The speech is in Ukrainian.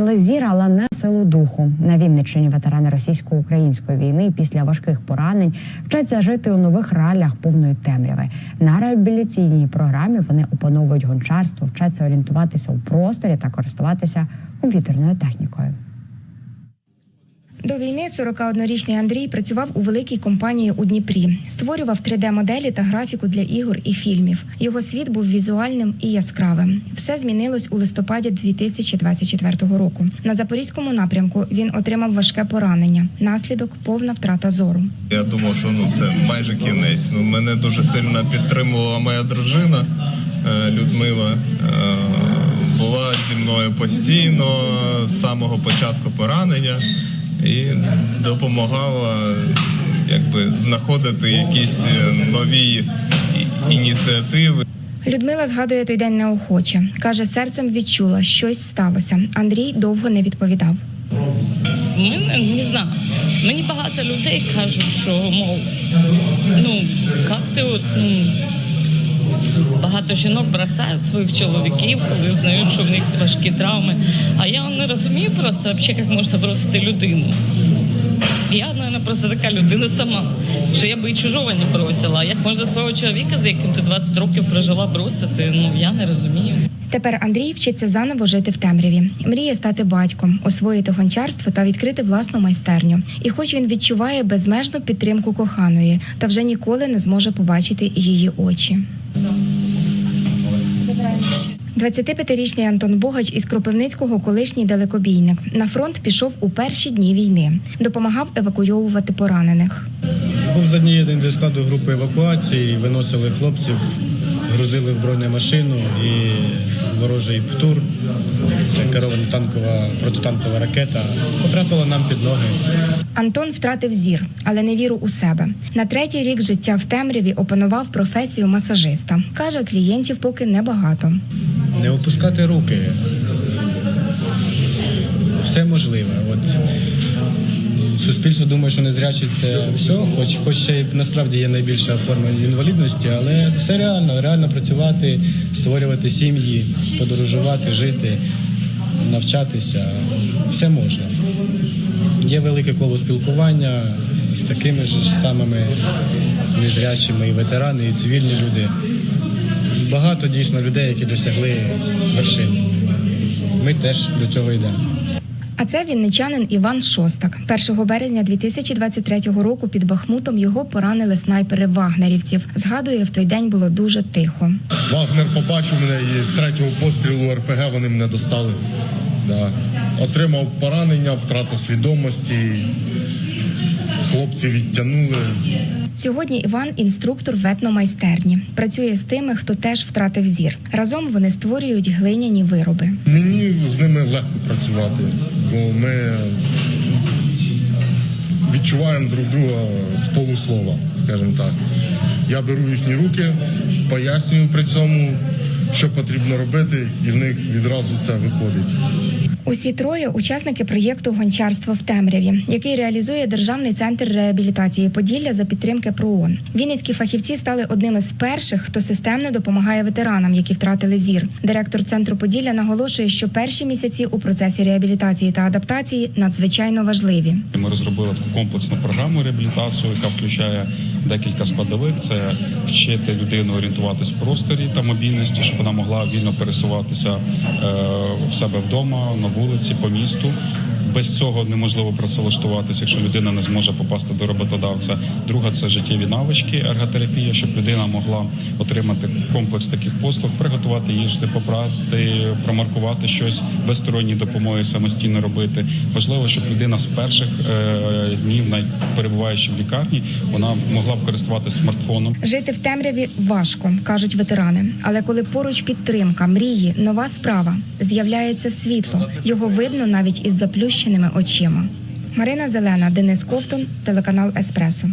втратили зір, але не силу духу. На Вінниччині ветерани російсько-української війни після важких поранень вчаться жити у нових реаліях повної темряви. На реабілітаційній програмі вони опановують гончарство, вчаться орієнтуватися у просторі та користуватися комп'ютерною технікою. До війни 41-річний Андрій працював у великій компанії у Дніпрі, створював 3D-моделі та графіку для ігор і фільмів. Його світ був візуальним і яскравим. Все змінилось у листопаді 2024 року. На запорізькому напрямку він отримав важке поранення, наслідок повна втрата зору. Я думав, що ну це майже кінець. Ну мене дуже сильно підтримувала моя дружина е, Людмила. Е, Була зі мною постійно з самого початку поранення і допомагала якби знаходити якісь е, нові ініціативи. Людмила згадує той день неохоче. каже, серцем відчула, щось сталося. Андрій довго не відповідав. Мене не знаю. Мені багато людей кажуть, що мов, ну як ти от ну, багато жінок бросають своїх чоловіків, коли знають, що в них важкі травми. А я не розумію просто взагалі, як можна бросити людину. Я, мабуть, просто така людина сама, що я би і чужого не бросила. Як можна свого чоловіка, з яким ти 20 років прожила, бросити? Ну я не розумію. Тепер Андрій вчиться заново жити в темряві. Мріє стати батьком, освоїти гончарство та відкрити власну майстерню. І хоч він відчуває безмежну підтримку коханої, та вже ніколи не зможе побачити її очі. 25-річний Антон Богач із Кропивницького колишній далекобійник. На фронт пішов у перші дні війни. Допомагав евакуйовувати поранених. Був задіяний до складу групи евакуації, виносили хлопців, грузили в бронемашину і ворожий птур. Це керована танкова протитанкова ракета. Потрапила нам під ноги. Антон втратив зір, але не віру у себе. На третій рік життя в темряві опанував професію масажиста. каже, клієнтів поки небагато. Не опускати руки. Все можливе. От суспільство думає, що незрячі це все, хоч, хоч ще й насправді є найбільша форма інвалідності, але все реально, реально працювати, створювати сім'ї, подорожувати, жити, навчатися. Все можна. Є велике коло спілкування з такими ж самими незрячими і ветерани, і цивільні люди. Багато дійсно людей, які досягли вершин. Ми теж до цього йдемо. А це вінничанин Іван Шостак. 1 березня 2023 року під Бахмутом його поранили снайпери вагнерівців. Згадує, в той день було дуже тихо. Вагнер побачив мене і з третього пострілу РПГ вони мене достали. Да. Отримав поранення, втрата свідомості. Хлопці відтягнули. Сьогодні Іван інструктор в етномайстерні. Працює з тими, хто теж втратив зір. Разом вони створюють глиняні вироби. Мені з ними легко працювати, бо ми відчуваємо друг друга з полуслова, скажімо так. Я беру їхні руки, пояснюю при цьому, що потрібно робити, і в них відразу це виходить. Усі троє учасники проєкту Гончарство в темряві, який реалізує Державний центр реабілітації Поділля за підтримки ПРООН. Вінницькі фахівці стали одними з перших, хто системно допомагає ветеранам, які втратили зір. Директор центру Поділля наголошує, що перші місяці у процесі реабілітації та адаптації надзвичайно важливі. Ми розробили таку комплексну програму реабілітацію, яка включає декілька складових: це вчити людину орієнтуватись в просторі та мобільності, щоб вона могла вільно пересуватися е, в себе вдома, на вулиці, по місту. Без цього неможливо працевлаштуватися, якщо людина не зможе попасти до роботодавця. Друга це життєві навички, ерготерапія, щоб людина могла отримати комплекс таких послуг, приготувати їжти, попрати, промаркувати щось без сторонньої допомоги, самостійно робити. Важливо, щоб людина з перших е, днів, навіть перебуваючи в лікарні, вона могла б користуватися смартфоном. Жити в темряві важко, кажуть ветерани. Але коли поруч підтримка, мрії, нова справа, з'являється світло. Його видно навіть із заплющеними очима. Марина Зелена, Денис Ковтун, телеканал Еспресо.